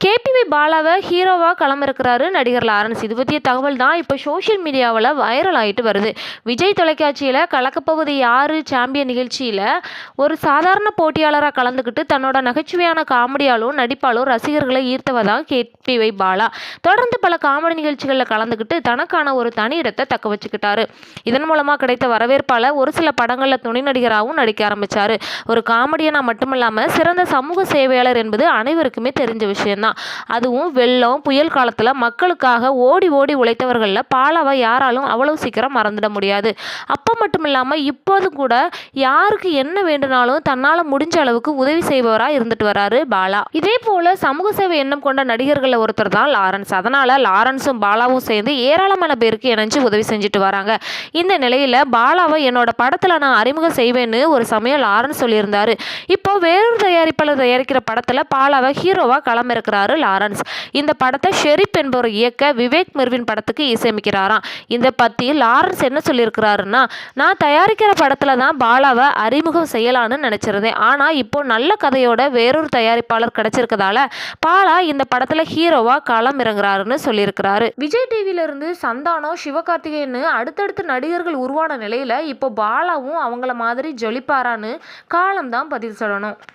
K மாதிரி பாலாவை ஹீரோவாக கிளம்பிருக்கிறாரு நடிகர் லாரன்ஸ். இது பற்றிய தகவல் தான் இப்போ சோஷியல் மீடியாவில் வைரல் ஆகிட்டு வருது. விஜய் தொலைக்காட்சியில் கலக்கப்போவது யார் சாம்பியன் நிகழ்ச்சியில் ஒரு சாதாரண போட்டியாளராக கலந்துக்கிட்டு தன்னோட நகைச்சுவையான காமெடியாலும் நடிப்பாலும் ரசிகர்களை ஈர்த்தவர் தான் கேபிவை பாலா. தொடர்ந்து பல காமெடி நிகழ்ச்சிகளில் கலந்துக்கிட்டு தனக்கான ஒரு தனி இடத்தை தக்க வச்சுக்கிட்டாரு. இதன் மூலமாக கிடைத்த வரவேற்பால் ஒரு சில படங்களில் துணை நடிகராகவும் நடிக்க ஆரம்பித்தார் ஒரு காமெடியனாக மட்டுமில்லாமல் சிறந்த சமூக சேவையாளர் என்பது அனைவருக்குமே தெரிஞ்ச விஷயம்தான். தான் அதுவும் வெள்ளம் புயல் காலத்தில் மக்களுக்காக ஓடி ஓடி உழைத்தவர்களில் பாலாவை யாராலும் அவ்வளவு சீக்கிரம் மறந்துட முடியாது. அப்போ மட்டும் இல்லாமல் இப்போதும் கூட யாருக்கு என்ன வேண்டுனாலும் தன்னால் முடிஞ்ச அளவுக்கு உதவி செய்பவராக இருந்துட்டு வராரு பாலா. இதே போல் சமூக சேவை எண்ணம் கொண்ட நடிகர்களில் ஒருத்தர் தான் லாரன்ஸ். அதனால் லாரன்ஸும் பாலாவும் சேர்ந்து ஏராளமான பேருக்கு இணைஞ்சு உதவி செஞ்சுட்டு வராங்க. இந்த நிலையில் பாலாவை என்னோட படத்தில் நான் அறிமுகம் செய்வேன்னு ஒரு சமயம் லாரன்ஸ் சொல்லியிருந்தார். இப்போ வேறொரு தயாரிப்பாளர் தயாரிக்கிற படத்தில் பாலாவை ஹீரோவாக களமிறக்கிறார் லாரன்ஸ். லாரன்ஸ். இந்த படத்தை ஷெரீப் என்பவர் இயக்க விவேக் மெர்வின் படத்துக்கு இசையமைக்கிறாராம். இந்த பற்றி லாரன்ஸ் என்ன சொல்லியிருக்கிறாருன்னா நான் தயாரிக்கிற படத்தில் தான் பாலாவை அறிமுகம் செய்யலான்னு நினச்சிருந்தேன். ஆனால் இப்போ நல்ல கதையோட வேறொரு தயாரிப்பாளர் கிடைச்சிருக்கதால பாலா இந்த படத்தில் ஹீரோவாக களம் இறங்குறாருன்னு சொல்லியிருக்கிறாரு. விஜய் டிவியிலிருந்து சந்தானம் சிவகார்த்திகேயன்னு அடுத்தடுத்து நடிகர்கள் உருவான நிலையில் இப்போ பாலாவும் அவங்கள மாதிரி ஜொலிப்பாரான்னு காலம்தான் பதில் சொல்லணும்.